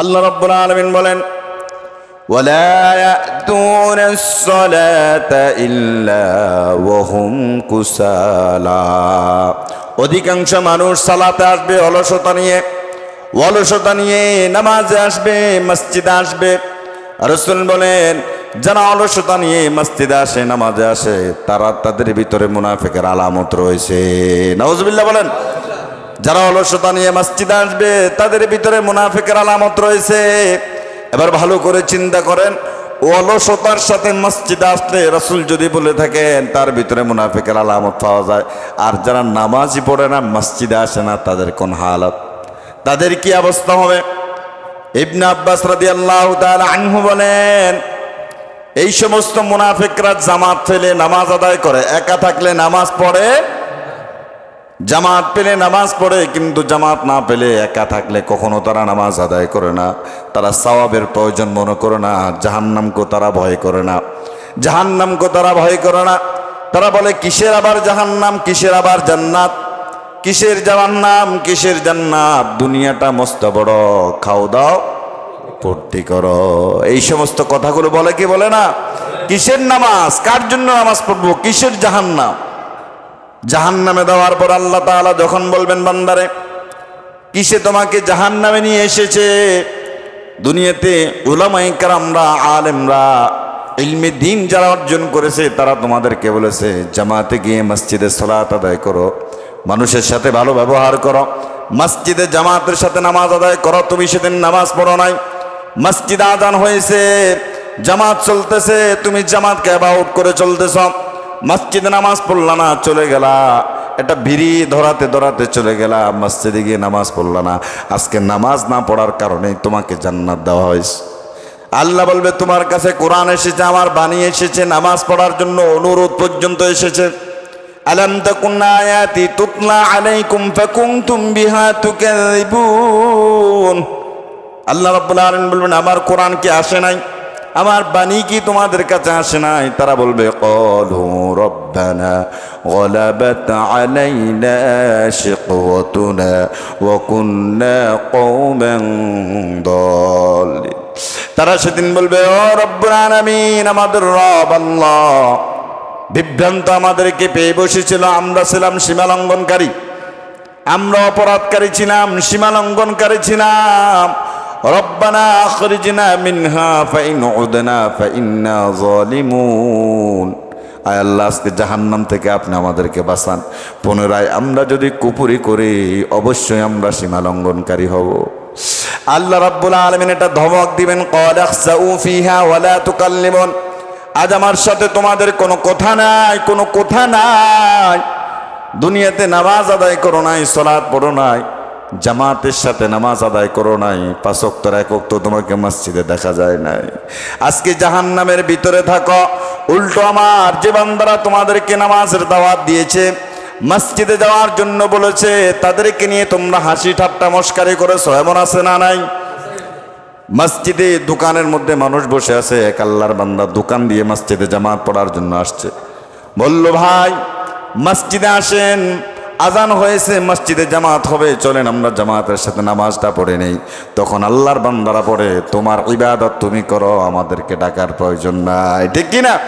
আল্লাহ রব্বুল আলমিন বলেন ولا يأتون الصلاة إلا وهم كسالى অধিকাংশ মানুষ সালাতে আসবে অলসতা নিয়ে অলসতা নিয়ে নামাজে আসবে মসজিদে আসবে রসুল বলেন যারা অলসতা নিয়ে মসজিদে আসে নামাজে আসে তারা তাদের ভিতরে মুনাফিকের আলামত রয়েছে নওয়াজবিল্লাহ বলেন যারা অলসতা নিয়ে মসজিদে আসবে, তাদের ভিতরে মুনাফিকের আলামত রয়েছে। এবার ভালো করে চিন্তা করেন অলসতার সাথে মসজিদে আসলে রসুল যদি বলে থাকেন, তার ভিতরে মুনাফিকের আলামত পাওয়া যায়। আর যারা নামাজই পড়ে না, মসজিদে আসে না, তাদের কোন হালত? তাদের কি অবস্থা হবে? ইবনে আব্বাস রাদিয়াল্লাহু তাআলা আনহু বলেন, এই সমস্ত মুনাফিকরা জামাত ফেলে নামাজ আদায় করে, একা থাকলে নামাজ পড়ে জামাত পেলে নামাজ পড়ে, কিন্তু জামাত না পেলে একা থাকলে কখনো তারা নামাজ আদায় করে না। তারা সওয়াবের প্রয়োজন মনে করে না জাহান্নামকে তারা ভয় করে না। জাহান্নামকে তারা ভয় করে না। তারা বলে, কিসের আবার জাহান্নাম? কিসের আবার জান্নাত? কিসের জাহান্নাম? কিসের জান্নাত? দুনিয়াটা মস্ত বড়। খাও দাও পূর্তি করো। এই সমস্ত কথাগুলো বলে কি বলে না? কিসের নামাজ? কার জন্য নামাজ পড়ব? কিসের জাহান্নাম? জাহান নামে দেওয়ার পর আল্লাহ তাআলা যখন বলবেন, বান্দারে, কিসে তোমাকে জাহান নামে নিয়ে এসেছে? দুনিয়াতে উলামাই কারামরা, আলেমরা, ইলমে দিন যারা অর্জন করেছে, তারা তোমাদেরকে বলেছে, জামাতে গিয়ে মসজিদে সলাত আদায় করো, মানুষের সাথে ভালো ব্যবহার করো, মসজিদে জামাতের সাথে নামাজ আদায় করো, তুমি সেদিন নামাজ পড়ো নাই। মসজিদ আজান হয়েছে, জামাত চলতেছে, তুমি জামাতকে অ্যাবাউট করে চলতেছ। মসজিদে নামাজ পড়লা না, চলে গেলা। এটা ভিড়ি ধরাতে ধরাতে চলে গেলা, মসজিদে গিয়ে নামাজ পড়লা না। আজকে নামাজ না পড়ার কারণে তোমাকে জান্নাত দেওয়া হয়েছে। আল্লাহ বলবে, তোমার কাছে কোরআন এসেছে, আমার বাণী এসেছে, নামাজ পড়ার জন্য অনুরোধ পর্যন্ত এসেছে। আলাম আয়াতি বিহা আল্লাহ রাব্বুল আলামিন বলবেন, আমার কোরআন কি আসে নাই? আমার বাণী কি তোমাদের কাছে আসে নাই? তারা বলবে, কলু রব্বানা আলাইনা শিকওয়াতুনা ওয়া কুন্না কওমান দাল্লিন। তারা সেদিন বলবে, ও রব্বুল আলামিন, আমাদের রব আল্লাহ। বিভ্রান্ত আমাদেরকে পেয়ে বসেছিল, আমরা ছিলাম সীমালঙ্ঘনকারী। আমরা অপরাধকারী ছিলাম, সীমালঙ্ঘনকারী ছিলাম। রব্বানা আখরিজনা মিনহা ফাইন উদনা ফাইন্না জালিমুন আয় আল্লাহ, আজকে জাহান্নাম থেকে আপনি আমাদেরকে বাঁচান। পুনরায় আমরা যদি কুপুরি করি, অবশ্যই আমরা সীমা লঙ্ঘনকারী হব। আল্লাহ রাব্বুল আলামিন এটা ধমক দিবেন তুকাল্লিমুন। আজ আমার সাথে তোমাদের কোনো কথা নাই, কোনো কথা নাই। দুনিয়াতে নামাজ আদায় করো নাই, সলাৎ পড়ো নাই। জামাতের সাথে নামাজ আদায় করো নাই পাঁচক্তর একক্ত তোমাকে মসজিদে দেখা যায় নাই। আজকে জাহান নামের ভিতরে থাকো। উল্টো আমার যে বান্দারা তোমাদেরকে নামাজের দাওয়াত দিয়েছে, মসজিদে যাওয়ার জন্য বলেছে, তাদেরকে নিয়ে তোমরা হাসি ঠাট্টা মস্কারি করেছ, এমন আছে না নাই? মসজিদে দোকানের মধ্যে মানুষ বসে আছে, এক আল্লাহর বান্দা দোকান দিয়ে মসজিদে জামাত পড়ার জন্য আসছে। বলল, ভাই, মসজিদে আসেন আজান হয়েছে, মসজিদে জামাত হবে। চলেন আমরা জামাতের সাথে নামাজটা পড়ে নেই। তখন আল্লাহর বান্দারা পড়ে, তোমার ইবাদত তুমি করো, আমাদেরকে ডাকার প্রয়োজন নাই। ঠিক কিনা?